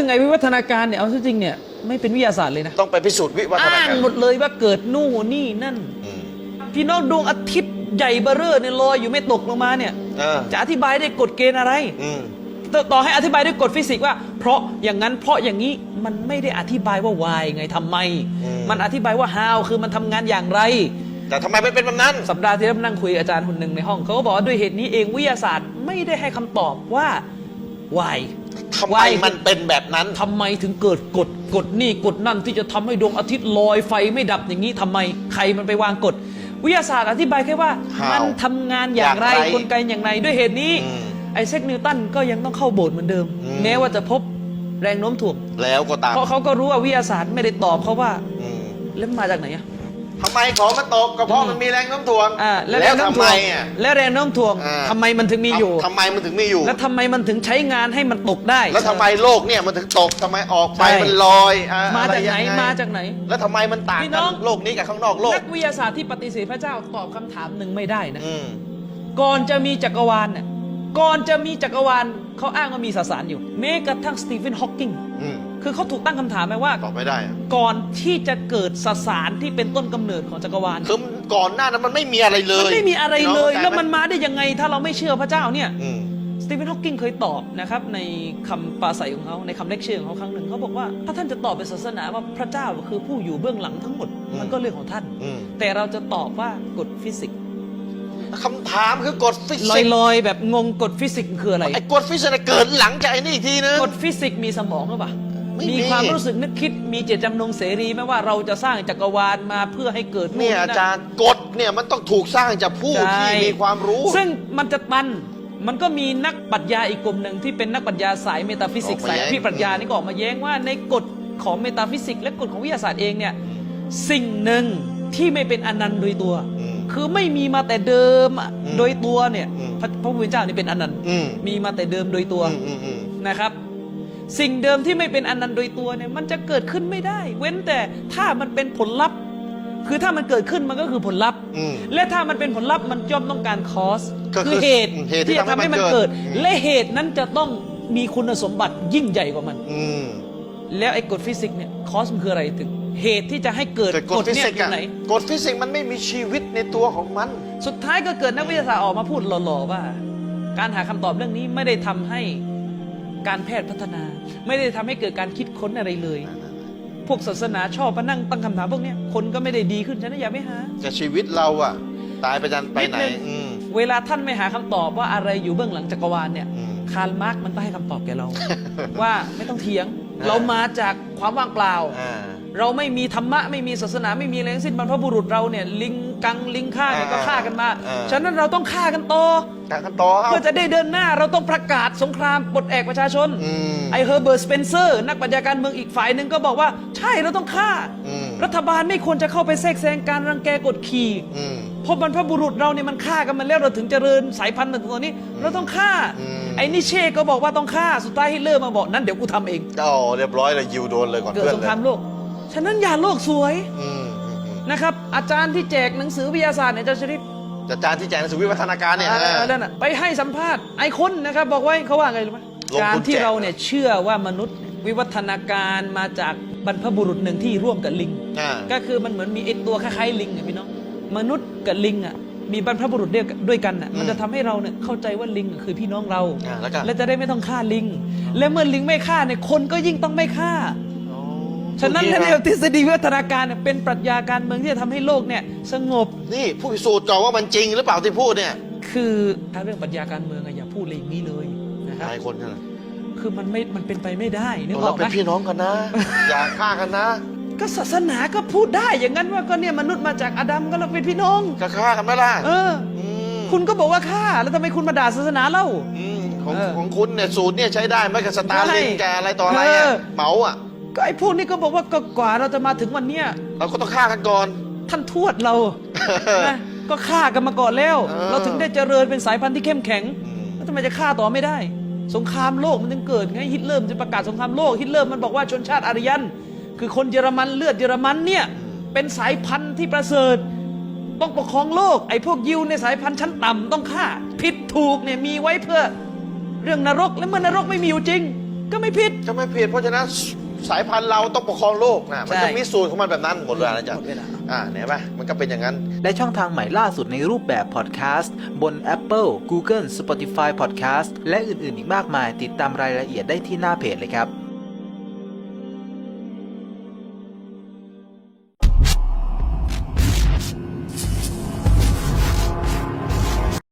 ซึ่งไอ้วิวัฒนาการเนี่ยเอาจริงๆเนี่ยไม่เป็นวิทยาศาสตร์เลยนะต้องไปพิสูจน์วิวัฒนาอ้างการหมดเลยว่าเกิดนู่นนี่นั่น อืมพี่น้องดวงอาทิตย์ใหญ่เบ้อเร่อเนี่ยลอยอยู่ไม่ตกลงมาเนี่ยเออจะอธิบายได้กฎเกณฑ์อะไร อืมต่อต่อให้อธิบายด้วยกฎฟิสิกส์ว่า เพราะอย่างนั้นเพราะอย่างนี้มันไม่ได้อธิบายว่า why ไงทำไม มันอธิบายว่า how คือมันทำงานอย่างไร แต่ทำไมไม่เป็นแบบนั้น สัปดาห์ที่แล้วนั่งคุยกับอาจารย์คนหนึ่งในห้องเขาก็บอกว่าด้วยเหตุนี้เองวิทยาศาสตร์ไม่ได้ให้คำตอบว่า why ทำไมมันเป็นแบบนั้น ทำไมถึงเกิดกฎกฎนี่กฎนั่นที่จะทำให้ดวงอาทิตย์ลอยไฟไม่ดับอย่างนี้ทำไมใครมันไปวางกฎวิทยาศาสตร์อธิบายแค่ว่า How มันทำงานอย่างไรอย่างไรกลไกอย่างไรด้วยเหตุนี้ อืมไอเซคนิวตันก็ยังต้องเข้าโบสถ์เหมือนเดิม อืม แม้ว่าจะพบแรงโน้มถ่วงแล้วก็ตามเพราะเขาก็รู้ว่าวิทยาศาสตร์ไม่ได้ตอบเขาว่า อืมแล้วมันมาจากไหนอะ ทำไมของมันตกก็เพราะมันมีแรงโน้มถ่วงอ่าและแรแล้วงโน้มทำถ่ไมวงอะ และแรงโน้มถ่วงอ่า ทำไมมันถึงมีอยู่ ทำไมมันถึงมีอยู่ และทำไมมันถึงใช้งานให้มันตกได้ แล้วทำไมโลกเนี่ยมันถึงตกทำไมออกไปใช่ มันลอยอะมาอะไรจากไหนยังงมาจากไหน แล้วทำไมมันต่างพี่กัน้นองโลกนี้กับข้างนอกโลกนักวิทยาศาสตร์ที่ปฏิเสธพระเจ้าตอบคำถามหนึ่งไม่ได้นะ อืมก่อนจะมีจักรวาลเนี่ยก่อนจะมีจักรวาลเขาอ้างว่ามีสสารอยู่แม้กระทั่งสตีเฟนฮอว์กิงอืม คือเขาถูกตั้งคำถามไหมว่า ตอบไม่ได้อะก่อนที่จะเกิดสสารที่เป็นต้นกำเนิดของจักรวาลคือก่อนหน้านั้นมันไม่มีอะไรเลยมันไม่มีอะไรเลยพี่น้องแล้วมันเข้าใจไหมาได้ยังไงถ้าเราไม่เชื่อพระเจ้าเนี่ย อืมสตีเฟนฮอว์กิงเคยตอบนะครับในคำปราศัยของเขาในคำเลคเชอร์ของเขาครั้งหนึ่งเขาบอกว่า ถ้าท่านจะตอบเป็นศาสนาว่าพระเจ้าคือผู้อยู่เบื้องหลังทั้งหมดอืมมันก็เรื่องของท่าน อืมแต่เราจะตอบว่ากฎฟิสิกส์คำถามคือกฎฟิลสิกส์อยๆ แบบงงกฎฟิสิกส์คืออะไรไอ้กฎฟิสิกส์เนี่ยเกิดหลังจากไอ้นี่อีกทีนึงกฎฟิสิกส์มีสมองหรือเปล่า ไม่มีมีความรู้สึกนึกคิดมีเจตจำนงเสรีไหมว่าเราจะสร้างจักรวาลมาเพื่อให้เกิดเนี่ยอาจารย์กฎเนี่ยมันต้องถูกสร้างจากผู้ใช่ที่มีความรู้ซึ่งมันจะตันมันก็มีนักปรัชญาอีกกลุ่มหนึ่งที่เป็นนักปรัชญาสายเมตาฟิสิกส์ออกมาสายแย้งอภิปรัชญานี่ก็ออกมาแย้งว่าในกฎของเมตาฟิสิกส์และกฎของวิทยาศาสตร์เองเนี่ยสิ่งหนึ่งที่ไม่เป็นอนันต์โดยตัว อืม คือไม่มีมาแต่เดิมอะอืมโดยตัวเนี่ยอืมพระพระพุทธเจ้านี่เป็นอนันต์อืม มีมาแต่เดิมโดยตัว อืมอืมอืมนะครับ สิ่งเดิมที่ไม่เป็นอนันต์โดยตัวเนี่ยมันจะเกิดขึ้นไม่ได้ เว้นแต่ถ้ามันเป็นผลลัพธ์ คือถ้ามันเกิดขึ้นมันก็คือผลลัพธ์ อืม และถ้ามันเป็นผลลัพธ์มันย่อมต้องการคอสก็คือคือเหตุเหตุที่ที่จะทำให้มันทำให้มันเกิเกิดดอืมและเหตุนั้นจะต้องมีคุณสมบัติยิ่งใหญ่กว่ามัน อืมแล้วไอ้กฎฟิสิกส์เนี่ยคอสมันคืออะไรถึง เหตุที่จะให้เกิดแต่กกฎฎฟิเนี่ยสิกส์อยู่อะไหน กฎฟิสิกส์มันไม่มีชีวิตในตัวของมัน สุดท้ายก็เกิดนักวิทยาศาสตร์ออกมาพูดหล่อๆว่า การหาคำตอบเรื่องนี้ไม่ได้ทำให้ การแพทย์พัฒนา ไม่ได้ทำให้เกิดการคิดค้นอะไรเลย พวกศาสนาชอบมานั่งตั้งคำถามพวกเนี้ยคนก็ไม่ได้ดีขึ้นฉะนั้นอย่าไม่หาแต่ชีวิตเราอะตายไปจันไปไหนนิดนึงอืมเวลาท่านไม่หาคำตอบว่าอะไรอยู่เบื้องหลังจักรวาลเนี่ยอืมคาร์ลมาร์กมันต้องให้คำตอบแกเรา ว่าไม่ต้องเถียงอ่า เรามาจากความว่างเปล่าอ่า เราไม่มีธรรมะไม่มีศาสนาไม่มีอะไรทั้งสิ้นบรรพบุรุษเราเนี่ยลิงกังลิงฆ่าเนี่ยก็อ่าฆ่ากันมาอ่าฉะนั้นเราต้องฆ่ากันต่อแต่กันต่อเอาเพื่อจะได้เดินหน้าเราต้องประกาศสงครามปลดแอกประชาชนอืมไอเฮอร์เบิร์ตสเปนเซอร์ นักปรัชญาการเมืองอีกฝ่ายหนึ่งก็บอกว่า ใช่เราต้องฆ่าอืมรัฐบาลไม่ควรจะเข้าไปแทรกแซงการรังแกกดขี่อืมเพ ราะบรรพบุรุษเราเนี่ยมันฆ่ากันมาแล้วเราถึงเจริญสายพันธุ์ถึงตอนนี้ เราต้องฆ่าอืมไอ้นิเช่ก็บอกว่าต้องฆ่าสุดท้ายฮิตเลอร์มาบอกนั้นเดี๋ยวกูทำเองก็เรียบร้อยเลยยิวโดนเลยก่อนเกิดเพื่อนสงเลครายมโลก ฉะนั้นอย่าโลกสวยอืมอืมอืมนะครับ อาจารย์ที่แจกหนังสือวิทยาศาสตร์เนี่ยอาจารย์ชริปอาจารย์ที่แจกหนังสือวิวัฒนาการเนี่ยอะไรเออนั่นน่ะไปให้สัมภาษณ์ไอคนนะครับ บอกไว้เขาว่าไงรู้ไหมลงทุนการที่แจกเราเนี่ยเชื่อว่ามนุษย์วิวัฒนาการมาจากบรรพบุรุษหนึ่งที่ร่วมกับลิงอ่าก็คือมันเหมือนมีไอตัวคล้ายๆลิงอะพี่น้อง มนุษย์กับลิงอะมีบรรพบุรุษเดียวกันด้วยกันอะอืมมันจะทำให้เราเนี่ยเข้าใจว่าลิงอะคือพี่น้องเราอ่าแล้วก็และจะได้ไม่ต้องฆ่าลิง และเมื่อลิงไม่ฆ่าเนี่ยคนก็ยิ่งต้องไม่ฆ่าโอ้ฉะนั้นพูดในดีแนนะวทฤษฎีวิวัฒนาการเนี่ยเป็นปรัชญาการเมืองที่จะทำให้โลกเนี่ยสงบนี่ผู้พิสูจน์ก่อนว่ามันจริงหรือเปล่าที่พูดเนี่ย คือถ้าเรื่องปรัชญาการเมืองอะอย่าพูดเลยอย่างนี้เลยนะครับนายคนนั่นน่ะคือมันไม่มันเป็นไปไม่ได้นึกอเราอกไหเป็มนพี่น้องกันนะ อย่าฆ่ากันนะ ก็ศาสนาก็พูดได้ อย่างนั้นว่าก็เนี่ยมนุษย์มาจากอาดัมก็เราเป็นพี่น้องจะฆ่ากันไหมล่ะเออมคุณก็บอกว่าฆ่าแล้วทำไมคุณมาด่าศาสนาเล่าอืมของเออของคุณเนี่ยสูตรเนี่ยใช้ได้ไหมกับสตาร์ลินได้แกอะไรต่ออะไรเออะอเหมาอะก็ไอ้พวกนี้ก็บอกว่าก็กว่าเราจะมาถึงวันเนี้ยเราก็ต้องฆ่ากันก่อน ท่านทวดเรานะก็ฆ่ากันมาก่อนแล้วเออเราถึงได้เจริญเป็นสายพันธุ์ที่เข้มแข็งอืมแล้วทำไมจะฆ่าต่อไม่ได้ สงครามโลกมันถึงเกิดไงฮิตเลอร์มันจะประกาศสงครามโลกฮิตเลอร์มันบอกว่าชนชาติอารยัน คือคนเยอรมันเลือดเยอรมันเนี่ยเป็นสายพันธุ์ที่ประเสริฐ ต้องปกครองโลก ไอ้พวกยิวในสายพันธุ์ชั้นต่ำต้องฆ่า ผิดถูกเนี่ยมีไว้เพื่อเรื่องนรก และเมื่อนรกไม่มีอยู่จริง ก็ไม่ผิดก็ไม่ผิดเพราะฉะนั้นสายพันธุ์เราต้องปกครองโลกนะมันใช่จะมีสูตรของมันแบบนั้นหมดเวลานะจ๊ะหมดเวลาอ่าเนี่ยไหมมันก็เป็นอย่างนั้น และช่องทางใหม่ล่าสุดในรูปแบบพอดแคสต์ บน Apple, Google, Spotify Podcast และอื่น ๆ อีกมากมาย ติดตามรายละเอียดได้ที่หน้าเพจเลยครับ